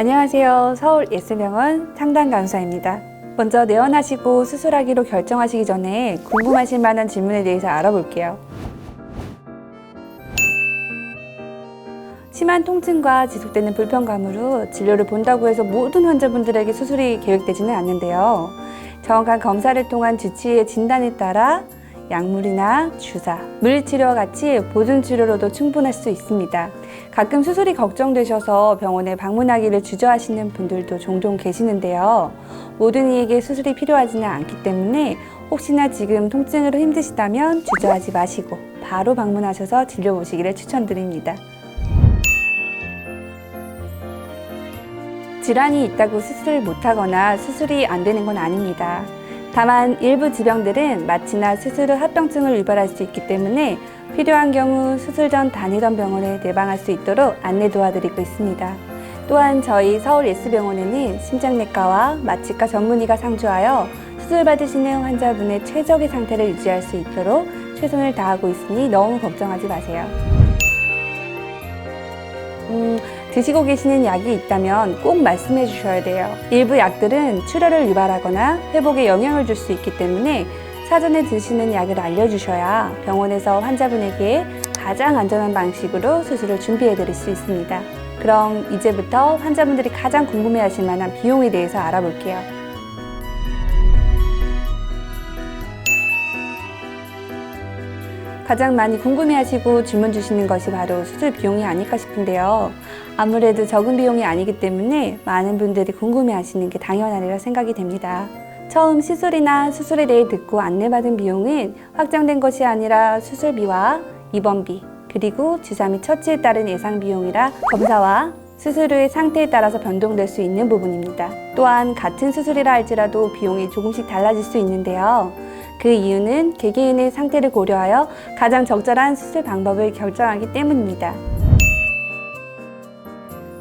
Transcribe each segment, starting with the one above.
안녕하세요. 서울 예스병원 상담감사입니다. 먼저 내원하시고 수술하기로 결정하시기 전에 궁금하실 만한 질문에 대해서 알아볼게요. 심한 통증과 지속되는 불편감으로 진료를 본다고 해서 모든 환자분들에게 수술이 계획되지는 않는데요. 정확한 검사를 통한 주치의의 진단에 따라 약물이나 주사, 물리치료와 같이 보존치료로도 충분할 수 있습니다. 가끔 수술이 걱정되셔서 병원에 방문하기를 주저하시는 분들도 종종 계시는데요. 모든 이에게 수술이 필요하지는 않기 때문에 혹시나 지금 통증으로 힘드시다면 주저하지 마시고 바로 방문하셔서 진료 보시기를 추천드립니다. 질환이 있다고 수술을 못하거나 수술이 안 되는 건 아닙니다. 다만 일부 질병들은 마취나 수술 후 합병증을 유발할 수 있기 때문에 필요한 경우 수술 전 다니던 병원에 내방할 수 있도록 안내 도와드리고 있습니다. 또한 저희 서울 예스병원에는 심장내과와 마취과 전문의가 상주하여 수술 받으시는 환자분의 최적의 상태를 유지할 수 있도록 최선을 다하고 있으니 너무 걱정하지 마세요. 음, 드시고 계시는 약이 있다면 꼭 말씀해 주셔야 돼요. 일부 약들은 출혈을 유발하거나 회복에 영향을 줄 수 있기 때문에 사전에 드시는 약을 알려주셔야 병원에서 환자분에게 가장 안전한 방식으로 수술을 준비해 드릴 수 있습니다. 그럼 이제부터 환자분들이 가장 궁금해 하실 만한 비용에 대해서 알아볼게요. 가장 많이 궁금해하시고 질문 주시는 것이 바로 수술 비용이 아닐까 싶은데요. 아무래도 적은 비용이 아니기 때문에 많은 분들이 궁금해하시는 게 당연하리라 생각이 됩니다. 처음 시술이나 수술에 대해 듣고 안내받은 비용은 확정된 것이 아니라 수술비와 입원비, 그리고 주사 및 처치에 따른 예상 비용이라 검사와 수술 후의 상태에 따라서 변동될 수 있는 부분입니다. 또한 같은 수술이라 할지라도 비용이 조금씩 달라질 수 있는데요. 그 이유는 개개인의 상태를 고려하여 가장 적절한 수술 방법을 결정하기 때문입니다.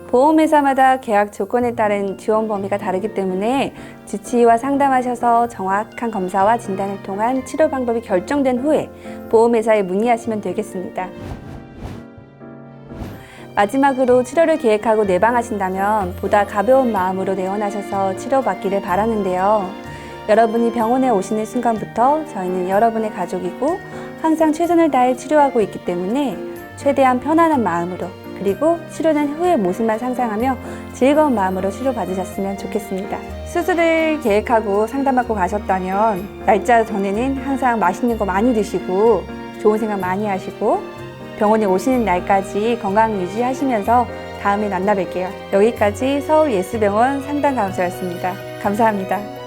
보험회사마다 계약 조건에 따른 지원 범위가 다르기 때문에 주치의와 상담하셔서 정확한 검사와 진단을 통한 치료 방법이 결정된 후에 보험회사에 문의하시면 되겠습니다. 마지막으로 치료를 계획하고 내방하신다면 보다 가벼운 마음으로 내원하셔서 치료받기를 바라는데요. 여러분이 병원에 오시는 순간부터 저희는 여러분의 가족이고 항상 최선을 다해 치료하고 있기 때문에 최대한 편안한 마음으로 그리고 치료는 후의 모습만 상상하며 즐거운 마음으로 치료받으셨으면 좋겠습니다. 수술을 계획하고 상담받고 가셨다면 날짜 전에는 항상 맛있는 거 많이 드시고 좋은 생각 많이 하시고 병원에 오시는 날까지 건강 유지하시면서 다음에 만나 뵐게요. 여기까지 서울 예스병원 상담 감사였습니다. 감사합니다.